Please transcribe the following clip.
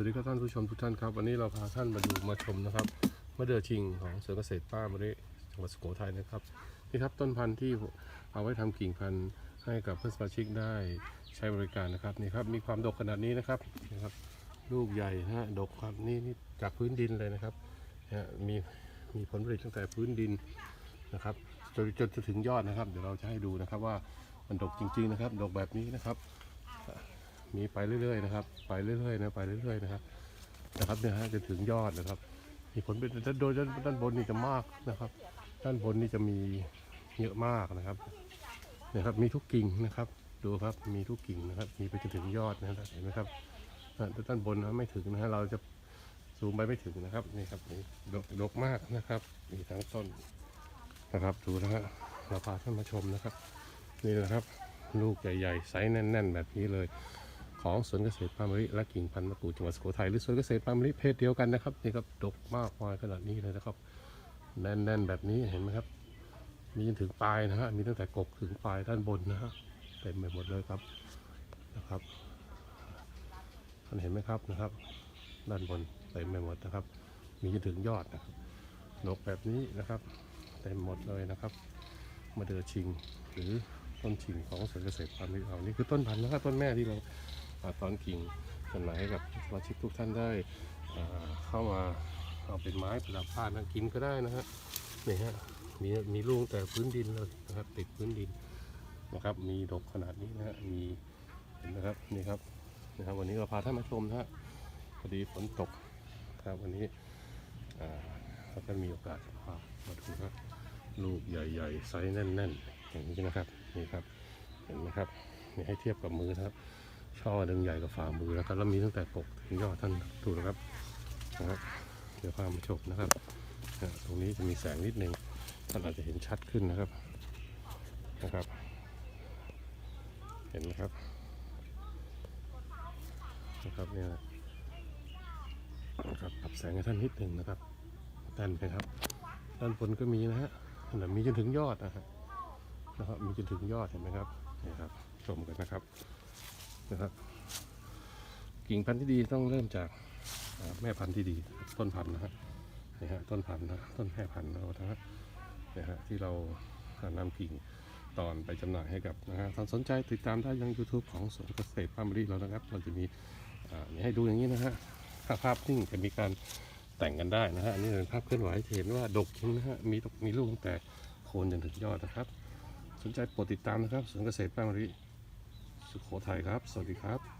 สวัสดีครับท่านผู้ชมทุกท่านครับวันนี้เราพาท่านมาดูมาชมนะครับมะเดื่อชิงของสวนเกษตรป้ามะเรจังหวัดสุโขทัยนะครับนี่ครับต้นพันธุ์ที่เอาไว้ทำกิ่งพันธุ์ให้กับเพื่อนสมาชิกได้ใช้บริการนะครับนี่ครับมีความดกขนาดนี้นะครับนี่ครับลูกใหญ่นะฮะดกครับนี่นี่จากพื้นดินเลยนะครับนะมีมีผลผลิตตั้งแต่พื้นดินนะครับจนจนถึงยอดนะครับ เดี๋ยวเราจะให้ดูนะครับว่ามันดกจริง ๆนะครับ ดกแบบนี้นะครับ มีไปเรื่อยๆนะครับ ไปเรื่อยๆนะไปเรื่อยๆนะครับนะครับเนี่ยฮะจะถึงยอดนะครับมีผลเป็นด้านด้านบนนี่จะมากนะครับ ด้านบนนี่จะมีเยอะมากนะครับนี่ยครับมีทุกกิ่งนะครับ ดูครับมีทุกกิ่งนะครับ มีไปจนถึงยอดนะครับเห็นไหมครับด้านบนนะไม่ถึงนะฮะเราจะซูมไปไม่ถึงนะครับนี่ครับนี่ดกดกมากนะครับมีทั้งต้นนะครับดูนะฮะเราพาท่านมาชมนะครับ นี่นะครับ ลูกใหญ่ๆไซส์แน่น ๆ แบบนี้เลย ของสวนเกษตรปามริและกิ่งพันธุ์มะกรูดจังหวัดสุโขทัยหรือสวนเกษตรปามริเพศเดียวกันนะครับนี่ครับดกมากมายขนาดนี้เลยนะครับ แน่นๆแบบนี้เห็นไหมครับ มีจนถึงปลายนะฮะมีตั้งแต่กกถึงปลายด้านบนนะฮะเต็มไปหมดเลยครับนะครับท่านเห็นไหมครับนะครับ ด้านบนเต็มไปหมดนะครับ มีจนถึงยอดนะครับดกแบบนี้นะครับเต็มหมดเลยนะครับมาเดือชิงหรือต้นชิงของสวนเกษตรปามริเรานี่คือต้นพันธุ์นะครับต้นแม่ที่เรา อาตอนกิ่งจำหน่ายให้กับสมาชิกทุกท่านได้เข้ามาเอาเป็นไม้ประดับบ้านกินก็ได้นะฮะนี่ฮะมีมีลูกแต่พื้นดินเลยนะครับติดพื้นดินนะครับ มีดกขนาดนี้นะฮะมีเห็นนะครับนี่ครับนะครับ วันนี้เราพาท่านมาชมนะฮะพอดีฝนตกครับวันนี้อ่าเราก็มีโอกาสพามาดูครับลูกใหญ่ๆไซส์แน่นๆอย่างนี้นะครับนี่ครับเห็นไหมครับนี่ให้เทียบกับมือครับ ช่อหนึ่งใหญ่กว่าฝ่ามือแล้วครับแล้วมีตั้งแต่ปกถึงยอดท่านดูนะครับนะครับเดี๋ยวพามาชมนะครับตรงนี้จะมีแสงนิดนึงท่านอาจจะเห็นชัดขึ้นนะครับนะครับ เห็นไหมครับนะครับเนี่ยนะครับปรับแสงให้ท่านนิดหนึ่งนะครับด้านไปครับ ด้านบนก็มีนะฮะแต่มีจนถึงยอดนะฮะนะครับมีจนถึงยอดเห็นไหมครับนี่ครับชมกันนะครับ นะครับกิ่งพันธุ์ที่ดีต้องเริ่มจากแม่พันธุ์ที่ดี ต้นพันธุ์นะฮะนี่ฮะต้นพันธุ์นะต้นแม่พันธุ์เรานะฮะนี่ฮะที่เรานำกิ่งตอนไปจำหน่ายให้กับนะฮะท่านสนใจติดตามได้ยัง YouTube ของสวนเกษตรฟาร์มรีเรานะครับ เราจะมีนี่ให้ดูอย่างนี้นะฮะภาพนิ่งจะมีการแต่งกันได้นะฮะอันนี้เป็นภาพเคลื่อนไหวเห็นว่าดกจริงนะฮะมีดกมีลูกตั้งแต่โคนจนถึงยอดนะครับ สนใจโปรดติดตามนะครับสวนเกษตรฟาร์มรี สุโขทัยครับ สวัสดีครับ